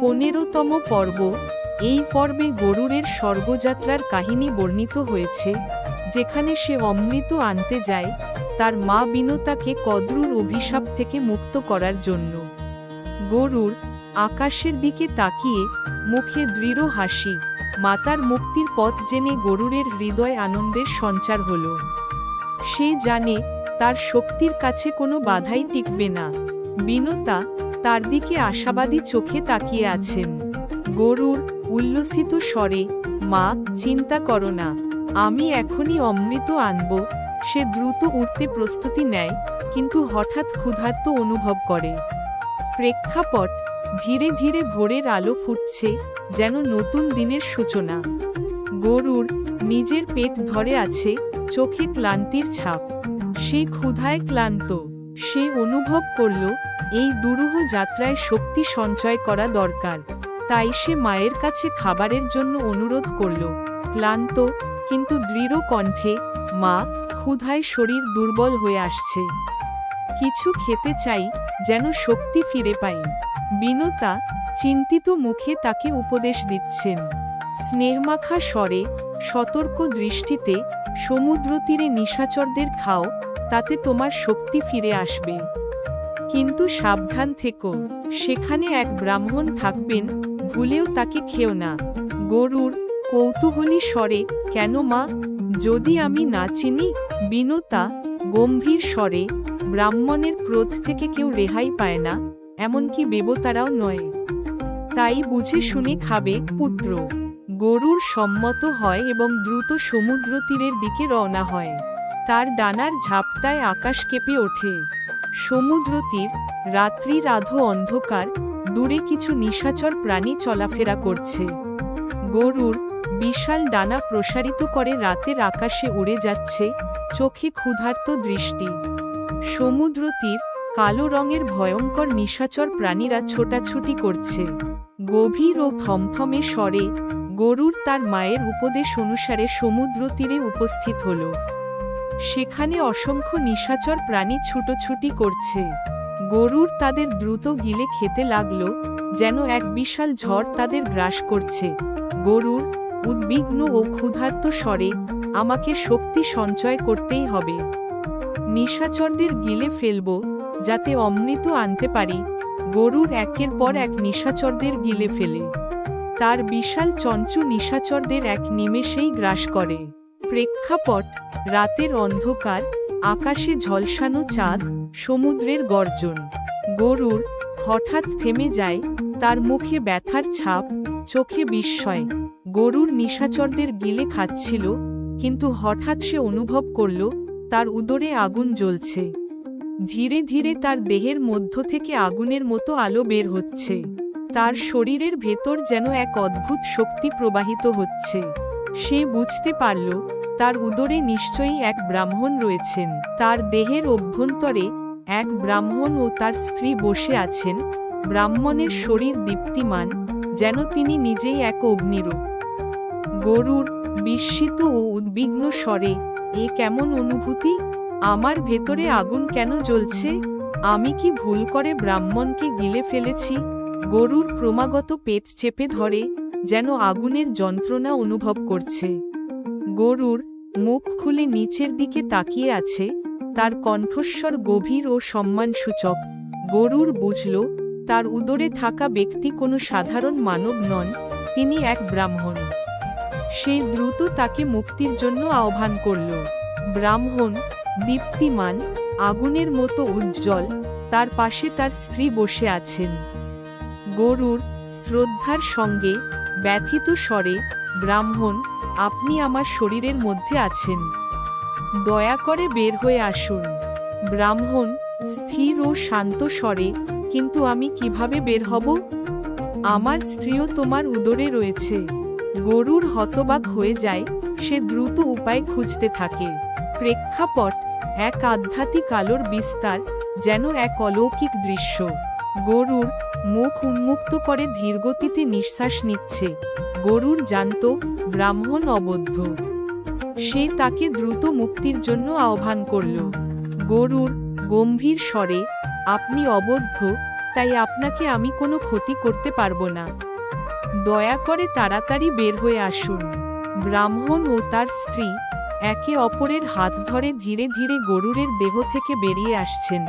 পনেরোতম পর্ব। এই পর্বে গরুরের স্বর্গযাত্রার কাহিনী বর্ণিত হয়েছে, যেখানে সে অমৃত আনতে যায় তার মা বিনতাকে কদ্রুর অভিশাপ থেকে মুক্ত করার জন্য। গরুর আকাশের দিকে তাকিয়ে মুখে দৃঢ় হাসি, মাতার মুক্তির পথ জেনে গরুরের হৃদয় আনন্দের সঞ্চার হল। সে জানে তার শক্তির কাছে কোনো বাধাই টিকবে না। বিনতা তার দিকে আশাবাদী চোখে তাকিয়ে আছেন। গরুর উল্লসিত স্বরে, মা, চিন্তা করো না, আমি এখনই অমৃত আনব। সে দ্রুত উঠতে প্রস্তুতি নেয়, কিন্তু হঠাৎ ক্ষুধার্ত অনুভব করে। প্রেক্ষাপট ধীরে ধীরে ভোরের আলো ফুটছে, যেন নতুন দিনের সূচনা। গরুর নিজের পেট ধরে আছে চোখে ক্লান্তির ছাপ। সে ক্ষুধায় ক্লান্ত। সে অনুভব করল, এই দুরূহ যাত্রায় শক্তি সঞ্চয় করা দরকার। তাই সে মায়ের কাছে খাবারের জন্য অনুরোধ করল। ক্লান্ত, কিন্তু দৃঢ় কণ্ঠে, মা, ক্ষুধায় শরীর দুর্বল হয়ে আসছে। কিছু খেতে চাই, যেন শক্তি ফিরে পাই। বিনতা, চিন্তিত মুখে তাকে উপদেশ দিচ্ছেন। স্নেহমাখা স্বরে, সতর্ক দৃষ্টিতে সমুদ্র তীরে নিশাচরদের খাও তাতে তোমার শক্তি ফিরে আসবে। কিন্তু সাবধান থেকো, সেখানে এক ব্রাহ্মণ থাকবেন, ভুলেও তাকে খেও না। গরুর কৌতূহলী স্বরে, কেন মা? যদি আমি না চিনি বিনতা গম্ভীর স্বরে, ব্রাহ্মণের ক্রোধ থেকে কেউ রেহাই পায় না, এমনকি বেবতারাও নয়। তাই বুঝে শুনে খাবে, পুত্র। গরুর সম্মত হয় এবং দ্রুত সমুদ্র তীরের দিকে রওনা হয়। তার ডানার ঝাপটায় আকাশ কেঁপে ওঠে। সমুদ্র তীর রাত্রির আধো অন্ধকার, দূরে কিছু নিশাচর প্রাণী চলাফেরা করছে। গরুর বিশাল ডানা প্রসারিত করে রাতের আকাশে উড়ে যাচ্ছে চোখে ক্ষুধার্ত দৃষ্টি। সমুদ্র তীর কালো রঙের ভয়ঙ্কর নিশাচর প্রাণীরা ছোটাছুটি করছে। গভীর ও থমথমে স্বরে গরুর তার মায়ের উপদেশ অনুসারে সমুদ্র তীরে উপস্থিত হল। সেখানে অসংখ্য নিশাচর প্রাণী ছুটোছুটি করছে। গরুর তাদের দ্রুত গিলে খেতে লাগল, যেন এক বিশাল ঝড় তাদের গ্রাস করছে। গরুর উদ্বিগ্ন ও ক্ষুধার্ত স্বরে, আমাকে শক্তি সঞ্চয় করতেই হবে। নিশাচরদের গিলে ফেলব, যাতে অমৃত আনতে পারি। গরুর একের পর এক নিশাচরদের গিলে ফেলে। তার বিশাল চঞ্চু নিশাচরদের এক নিমেষেই গ্রাস করে। প্রেক্ষাপট রাতের অন্ধকার, আকাশে ঝলসানো চাঁদ, সমুদ্রের গর্জন। গরুর হঠাৎ থেমে যায়, তার মুখে ব্যথার ছাপ, চোখে বিস্ময়। গরুর নিশাচরদের গিলে খাচ্ছিল, কিন্তু হঠাৎ সে অনুভব করল, তার উদরে আগুন জ্বলছে। ধীরে ধীরে তার দেহের মধ্য থেকে আগুনের মতো আলো বের হচ্ছে। তার শরীরের ভেতর যেন এক অদ্ভুত শক্তি প্রবাহিত হচ্ছে। সে বুঝতে পারল, তার উদরে নিশ্চয়ই এক ব্রাহ্মণ রয়েছেন। তার দেহের অভ্যন্তরে এক ব্রাহ্মণ ও তার স্ত্রী বসে আছেন। ব্রাহ্মণের শরীর দীপ্তিমান, যেন তিনি নিজেই এক অগ্নিরূপ। গরুর, বিস্মিত ও উদ্বিগ্ন স্বরে, এ কেমন অনুভূতি? আমার ভেতরে আগুন কেন জ্বলছে? আমি কি ভুল করে ব্রাহ্মণকে গিলে ফেলেছি? গরুর ক্রমাগত পেট চেপে ধরে যেন আগুনের যন্ত্রণা অনুভব করছে। গরুর মুখ খুলে নিচের দিকে তাকিয়ে আছে, তার কণ্ঠস্বর গভীর ও সম্মানসূচক। গরুর বুঝল, তার উদরে থাকা ব্যক্তি কোনো সাধারণ মানব নন, তিনি এক ব্রাহ্মণ। সে দ্রুত তাকে মুক্তির জন্য আহ্বান করল। ব্রাহ্মণ, দীপ্তিমান, আগুনের মতো উজ্জ্বল, তার পাশে তার স্ত্রী বসে আছেন। গরুর শ্রদ্ধার সঙ্গে ব্যথিত স্বরে, ব্রাহ্মণ, আপনি আমার শরীরের মধ্যে আছেন। দয়া করে বের হয়ে আসুন। ব্রাহ্মণ স্থির ও শান্ত স্বরে, কিন্তু আমি কীভাবে বের হব? আমার স্ত্রীও তোমার উদরে রয়েছে। গরুর হতবাক হয়ে যায়, সে দ্রুত উপায় খুঁজতে থাকে। প্রেক্ষাপট, এক আধ্যাত্মিক আলোর বিস্তার, যেন এক অলৌকিক দৃশ্য। গরুর মুখ উন্মুক্ত করে ধীরগতিতে নিঃশ্বাস নিচ্ছে। গরুর জানত ব্রাহ্মণ অবদ্ধ। সে তাকে দ্রুত মুক্তির জন্য আহ্বান করল। গরুর গম্ভীর স্বরে, আপনি অবদ্ধ, তাই আপনাকে আমি কোনো ক্ষতি করতে পারব না। দয়া করে তাড়াতাড়ি বের হয়ে আসুন। ব্রাহ্মণ ও তার স্ত্রী একে অপরের হাত ধরে ধীরে ধীরে গরুরের দেহ থেকে বেরিয়ে আসছেন।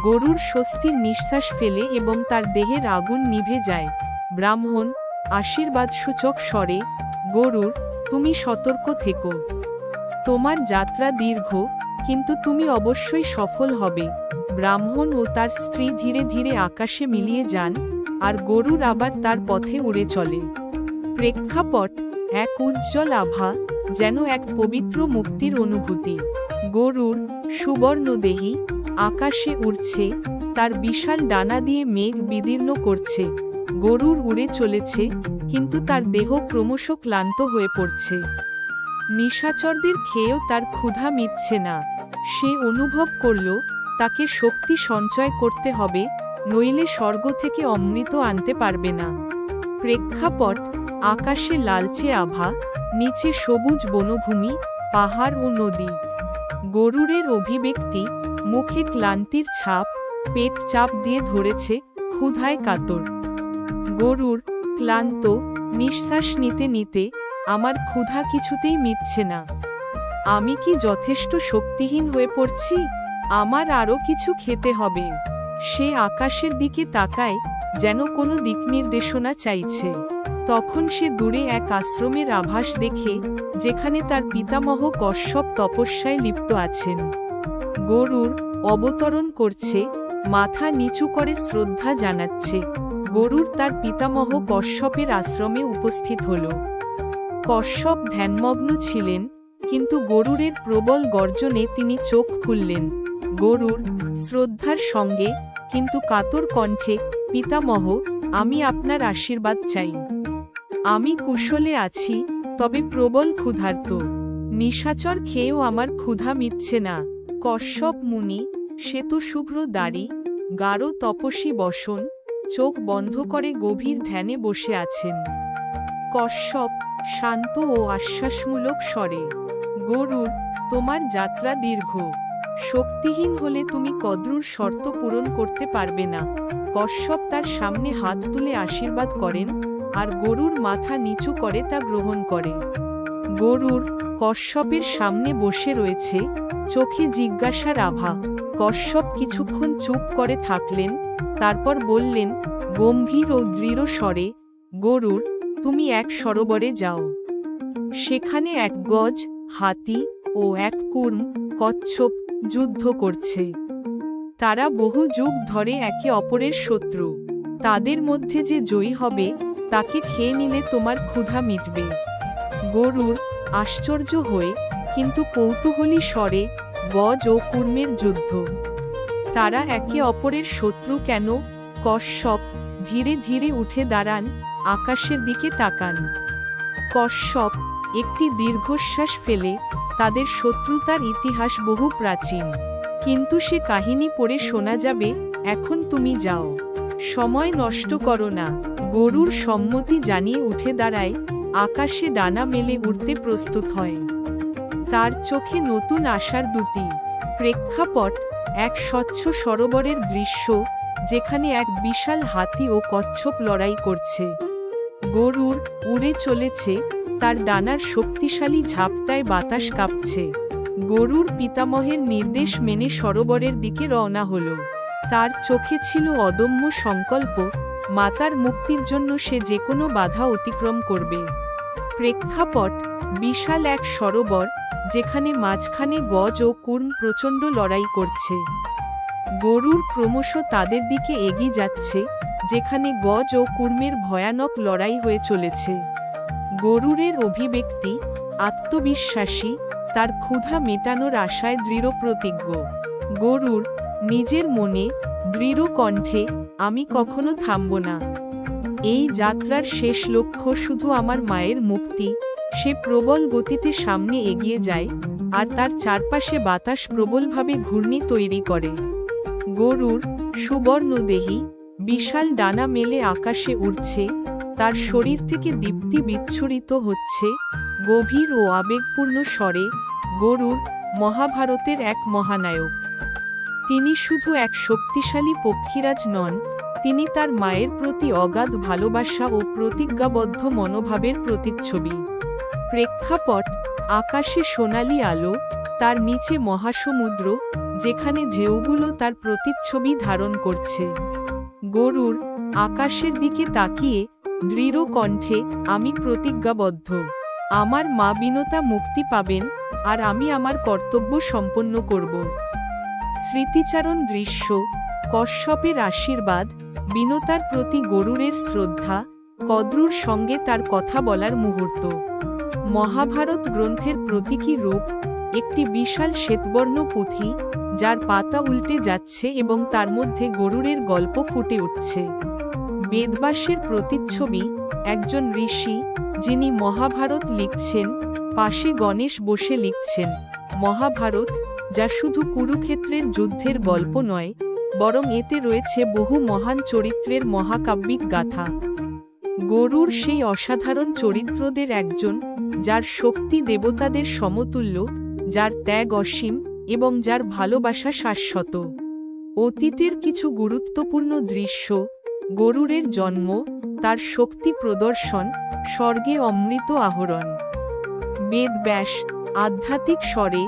গরুর স্বস্তির নিঃশ্বাস ফেলে এবং তার দেহের আগুন নিভে যায়। ব্রাহ্মণ আশীর্বাদসূচক স্বরে, গরুর, তুমি সতর্ক থেকো। তোমার যাত্রা দীর্ঘ, কিন্তু তুমি অবশ্যই সফল হবে। ব্রাহ্মণ ও তার স্ত্রী ধীরে ধীরে আকাশে মিলিয়ে যান, আর গরুর আবার তার পথে উড়ে চলে। প্রেক্ষাপট, এক উজ্জ্বল আভা, যেন এক পবিত্র মুক্তির অনুভূতি। গরুর, সুবর্ণদেহী আকাশে উড়ছে, তার বিশাল ডানা দিয়ে মেঘ বিদীর্ণ করছে, গরুর উড়ে চলেছে, কিন্তু তার দেহ ক্রমশ ক্লান্ত হয়ে পড়ছে। নিশাচরদের খেয়েও তার ক্ষুধা মিটছে না। সে অনুভব করল, তাকে শক্তি সঞ্চয় করতে হবে, নইলে স্বর্গ থেকে অমৃত আনতে পারবে না। প্রেক্ষাপট, আকাশে লালচে আভা, নিচে সবুজ বনভূমি, পাহাড় ও নদী। গরুরের অভিব্যক্তি মুখে ক্লান্তির ছাপ, পেট চাপ দিয়ে ধরেছে ক্ষুধায় কাতর। গরুর ক্লান্ত, নিঃশ্বাস নিতে নিতে আমার ক্ষুধা কিছুতেই মিটছে না। আমি কি যথেষ্ট শক্তিহীন হয়ে পড়ছি? আমার আরও কিছু খেতে হবে। সে আকাশের দিকে তাকায়, যেন কোনো দিক নির্দেশনা চাইছে। তখন সে দূরে এক আশ্রমের আভাস দেখে, যেখানে তার পিতামহ কশ্যপ তপস্যায় লিপ্ত আছেন। গরুর অবতরণ করছে, মাথা নিচু করে শ্রদ্ধা জানাচ্ছে। গরুর তার পিতামহ কশ্যপের আশ্রমে উপস্থিত হল। কশ্যপ ধ্যানমগ্ন ছিলেন, কিন্তু গরুরের প্রবল গর্জনে তিনি চোখ খুললেন। গরুর শ্রদ্ধার সঙ্গে, কিন্তু কাতর কণ্ঠে, পিতামহ, আমি আপনার আশীর্বাদ চাই। আমি কুশলে আছি, তবে প্রবল ক্ষুধার্ত। নিশাচর খেয়েও আমার ক্ষুধা মিটছে না। কশ্যপ মুনি শ্বেত শুভ্র দাড়ি, গাঢ় তপসী বসন, চোখ বন্ধ করে গভীর ধ্যানে বসে আছেন। কশ্যপ, শান্ত ও আশ্বাসমূলক স্বরে, গরুর, তোমার যাত্রা দীর্ঘ। শক্তিহীন হলে তুমি কদ্রুর শর্ত পূরণ করতে পারবে না কশ্যপ তার সামনে হাত তুলে আশীর্বাদ করেন, আর গরুর মাথা নিচু করে তা গ্রহণ করে। গরুর কশ্যপের সামনে বসে রয়েছে, চোখে জিজ্ঞাসার আভা কশ্যপ কিছুক্ষণ চুপ করে থাকলেন, তারপর বললেন, গম্ভীর ও দৃঢ় স্বরে, গরুর, তুমি এক সরোবরে যাও। সেখানে এক গজ, হাতি ও এক কুর্ম, কচ্ছপ যুদ্ধ করছে। তারা বহু যুগ ধরে একে অপরের শত্রু। তাদের মধ্যে যে জয়ী হবে, তাকে খেয়ে নিলে তোমার ক্ষুধা মিটবে। গরুর আশ্চর্য হয়ে কিন্তু কৌতূহলী স্বরে গজ ও কুর্মের যুদ্ধ। তারা একে অপরের শত্রু কেন, কশ্যপ ধীরে ধীরে উঠে দাঁড়ান, আকাশের দিকে তাকান। কশ্যপ একটি দীর্ঘশ্বাস ফেলে তাদের শত্রুতার ইতিহাস বহু প্রাচীন, কিন্তু সে কাহিনী পড়ে শোনা যাবে, এখন তুমি যাও। সময় নষ্ট করো না, গরুর সম্মতি জানিয়ে উঠে দাঁড়ায় আকাশে ডানা মেলে উঠতে প্রস্তুত হয়। তার চোখে নতুন আশার দুটি। প্রেক্ষাপট, এক স্বচ্ছ সরোবরের দৃশ্য, যেখানে এক বিশাল হাতি ও কচ্ছপ লড়াই করছে। গরুর উড়ে চলেছে, তার ডানার শক্তিশালী ঝাপটায় বাতাস কাঁপছে। গরুর পিতামহের নির্দেশ মেনে সরোবরের দিকে রওনা হল। তার চোখে ছিল অদম্য সংকল্প মাতার মুক্তির জন্য সে যে কোনো বাধা অতিক্রম করবে। প্রেক্ষাপট, বিশাল এক সরোবর, যেখানে মাঝখানে গজ ও কুর্ম প্রচণ্ড লড়াই করছে। গরুর ক্রমশ তাদের দিকে এগিয়ে যাচ্ছে, যেখানে গজ ও কুর্মের ভয়ানক লড়াই হয়ে চলেছে। গরুরের অভিব্যক্তি, আত্মবিশ্বাসী, তার ক্ষুধা মেটানোর আশায় দৃঢ় প্রতিজ্ঞ গরুর নিজের মনে দৃঢ় কণ্ঠে, আমি কখনো থামব না। এই যাত্রার শেষ লক্ষ্য শুধু আমার মায়ের মুক্তি। সে প্রবল গতিতে সামনে এগিয়ে যায়, আর তার চারপাশে বাতাস প্রবলভাবে ঘূর্ণি তৈরি করে। গরুর সুবর্ণদেহী, বিশাল ডানা মেলে আকাশে উড়ছে, তার শরীর থেকে দীপ্তি বিচ্ছুরিত হচ্ছে। গভীর ও আবেগপূর্ণ স্বরে গরুর মহাভারতের এক মহানায়ক। তিনি শুধু এক শক্তিশালী পক্ষীরাজ নন, তিনি তার মায়ের প্রতি অগাধ ভালোবাসা ও প্রতিজ্ঞাবদ্ধ মনোভাবের প্রতিচ্ছবি। প্রেক্ষাপট, আকাশে সোনালি আলো, তার নিচে মহাসমুদ্র, যেখানে ঢেউগুলো তার প্রতিচ্ছবি ধারণ করছে। গরুর, আকাশের দিকে তাকিয়ে, দৃঢ় কণ্ঠে, আমি প্রতিজ্ঞাবদ্ধ। আমার মা বিনতা মুক্তি পাবেন, আর আমি আমার কর্তব্য সম্পন্ন করব। স্মৃতিচারণ দৃশ্য, কশ্যপের আশীর্বাদ, বিনতার প্রতি গরুরের শ্রদ্ধা, কদ্রুর সঙ্গে তার কথা বলার মুহূর্ত। মহাভারত গ্রন্থের প্রতীকী রূপ, একটি বিশাল শ্বেতবর্ণ পুঁথি, যার পাতা উল্টে যাচ্ছে এবং তার মধ্যে গরুরের গল্প ফুটে উঠছে। বেদবাসের প্রতিচ্ছবি, একজন ঋষি, যিনি মহাভারত লিখছেন, পাশে গণেশ বসে লিখছেন, মহাভারত যা শুধু কুরুক্ষেত্রের যুদ্ধের গল্প নয়, বরং এতে রয়েছে বহু মহান চরিত্রের মহাকাব্যিক গাথা। গরুর সেই অসাধারণ চরিত্রদের একজন, যার শক্তি দেবতাদের সমতুল্য, যার ত্যাগ অসীম এবং যার ভালোবাসা শাশ্বত। অতীতের কিছু গুরুত্বপূর্ণ দৃশ্য, গরুরের জন্ম, তার শক্তি প্রদর্শন, স্বর্গে অমৃত আহরণ। বেদব্যাস, আধ্যাত্মিক স্বরে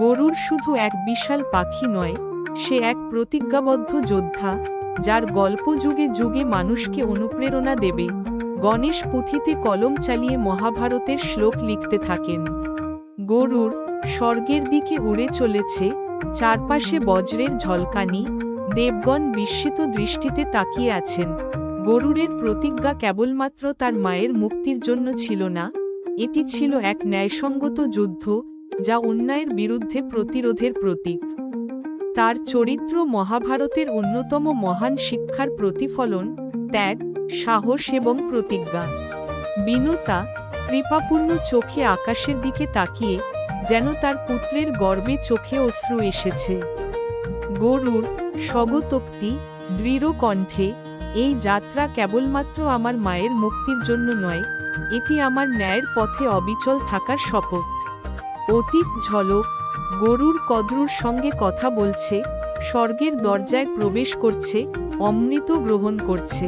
গরুর শুধু এক বিশাল পাখি নয়, সে এক প্রতিজ্ঞাবদ্ধ যোদ্ধা, যার গল্প যুগে যুগে মানুষকে অনুপ্রেরণা দেবে। গণেশ পুঁথিতে কলম চালিয়ে মহাভারতের শ্লোক লিখতে থাকেন। গরুর স্বর্গের দিকে উড়ে চলেছে, চারপাশে বজ্রের ঝলকানি, দেবগণ বিস্মিত দৃষ্টিতে তাকিয়ে আছেন। গরুরের প্রতিজ্ঞা কেবলমাত্র তার মায়ের মুক্তির জন্য ছিল না, এটি ছিল এক ন্যায়সঙ্গত যুদ্ধ যা অন্যায়ের বিরুদ্ধে প্রতিরোধের প্রতীক। তার চরিত্র মহাভারতের অন্যতম মহান শিক্ষার প্রতিফলন, ত্যাগ, সাহস এবং প্রতিজ্ঞা। বিনতা কৃপাপূর্ণ চোখে আকাশের দিকে তাকিয়ে যেন তার পুত্রের গর্বে চোখে অশ্রু এসেছে। গরুর স্বগতোক্তি, দৃঢ় কণ্ঠে, এই যাত্রা কেবলমাত্র আমার মায়ের মুক্তির জন্য নয়, এটি আমার ন্যায়ের পথে অবিচল থাকার শপথ। অতীত ঝলক গরুর কদ্রুর সঙ্গে কথা বলছে স্বর্গের দরজায় প্রবেশ করছে অমৃত গ্রহণ করছে।